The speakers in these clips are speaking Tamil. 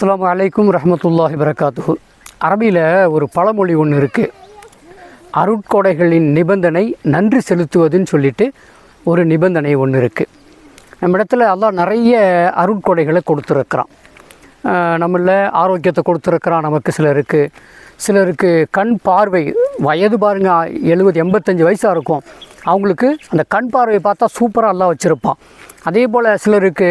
அஸ்லாம் அலைக்கும் ரஹமத்துல்லாஹி வரகாத்து அரபியில் ஒரு பழமொழி ஒன்று இருக்குது அருட்கொடைகளின் நிபந்தனை நன்றி செலுத்துவதுன்னு சொல்லிட்டு ஒரு நிபந்தனை ஒன்று இருக்குது நம்ம இடத்துல அல்லாஹ் நிறைய அருட்கொடைகளை கொடுத்துருக்குறான். நம்மள ஆரோக்கியத்தை கொடுத்துருக்குறான் நமக்கு சிலருக்கு. சிலருக்கு கண் பார்வை வயது பாருங்க எழுபது எண்பத்தஞ்சு வயசாக இருக்கும். அவங்களுக்கு அந்த கண் பார்வையை பார்த்தா சூப்பராக எல்லாம் வச்சுருப்பான். அதே போல் சிலருக்கு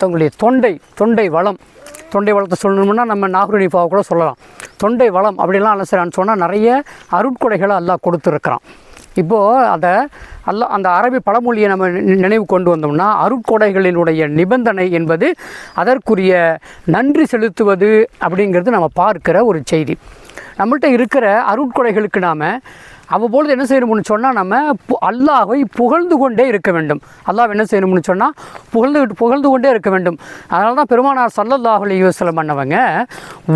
தங்களுடைய தொண்டை தொண்டை வளம் தொண்டை வளத்தை சொல்லணும்னா நம்ம நாகரணிப்பாவை கூட சொல்லலாம். தொண்டை வளம் அப்படிலாம் என்ன சொன்னால் நிறைய அருட்கொடைகளை எல்லாம் கொடுத்துருக்குறான். இப்போது அதை அல்ல அந்த அரபி பழமொழியை நம்ம நி- நினைவு கொண்டு வந்தோம்னா அருட்கொடைகளினுடைய நிபந்தனை என்பது அதற்குரிய நன்றி செலுத்துவது அப்படிங்கிறது நம்ம பார்க்கிற ஒரு செய்தி. நம்மள்கிட்ட இருக்கிற அருட்கொடைகளுக்கு நாம் அவ்வப்பொழுது என்ன செய்யணும்னு சொன்னால் நம்ம பு- அல்லாஹை புகழ்ந்து கொண்டே இருக்க வேண்டும். அல்லாஹ் என்ன செய்யணும்னு சொன்னால் புகழ்ந்து புகழ்ந்து கொண்டே இருக்க வேண்டும். அதனால தான் பெருமானார் சல்லல்லாஹு அலைஹி பண்ணவங்க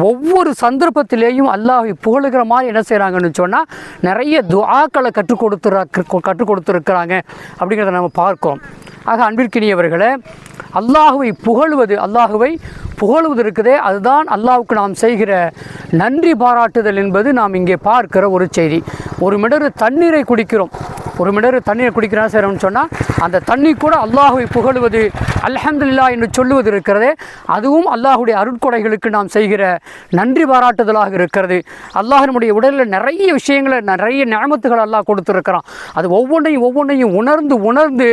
ஒவ்வொரு சந்தர்ப்பத்திலேயும் அல்லாஹை புகழுகிற மாதிரி என்ன செய்கிறாங்கன்னு சொன்னால் நிறைய துஆக்களை கற்றுக் கொடுத்துற கற்றுக் கொடுத்துருக்கிறாங்க அப்படிங்கிறத நம்ம பார்க்கிறோம் ஆக அன்பிற்கினியவர்களே அல்லாஹுவை புகழ்வது அல்லாஹுவை புகழுவது இருக்குதே அதுதான் அல்லாவுக்கு நாம் செய்கிற நன்றி பாராட்டுதல் என்பது நாம் இங்கே பார்க்கிற ஒரு செய்தி. ஒரு மிடரு தண்ணீரை குடிக்கிறோம். ஒரு மிடரு தண்ணீரை சார் செய்கிறோம்னு சொன்னால் அந்த தண்ணி கூட அல்லாஹுவை புகழுவது அல்ஹம்துல்லா என்று சொல்லுவது இருக்கிறதே. அதுவும் அல்லாஹுடைய அருட்கொடைகளுக்கு நாம் செய்கிற நன்றி பாராட்டுதலாக இருக்கிறது. அல்லாஹ் நம்முடைய உடலில் நிறைய விஷயங்களை நிறைய நியமத்துகள் அல்லாஹ் கொடுத்துருக்கிறான். அது ஒவ்வொன்றையும் ஒவ்வொன்றையும் உணர்ந்து உணர்ந்து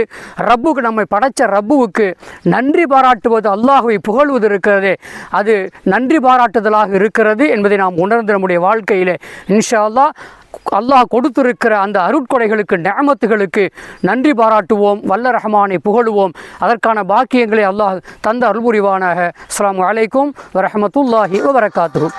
ரப்புக்கு நம்மை படைச்ச ரப்புவுக்கு நன்றி பாராட்டுவது அல்லாஹுவை புகழ்வது இருக்கிறது. அது நன்றி பாராட்டுதலாக இருக்கிறது என்பதை நாம் உணர்ந்து நம்முடைய வாழ்க்கையிலே. இன்ஷா அல்லாஹ் அல்லாஹ் கொடுத்திருக்கிற அந்த அருட்கொடைகளுக்கு நேமத்துகளுக்கு நன்றி பாராட்டுவோம் வல்ல ரஹ்மானை புகழுவோம். அதற்கான பாக்கியங்களை அல்லாஹ் தந்த அருள்புரிவானாக. அஸ்லாம் வலைக்கும் வரமத்துல்லாஹி வரகாத்து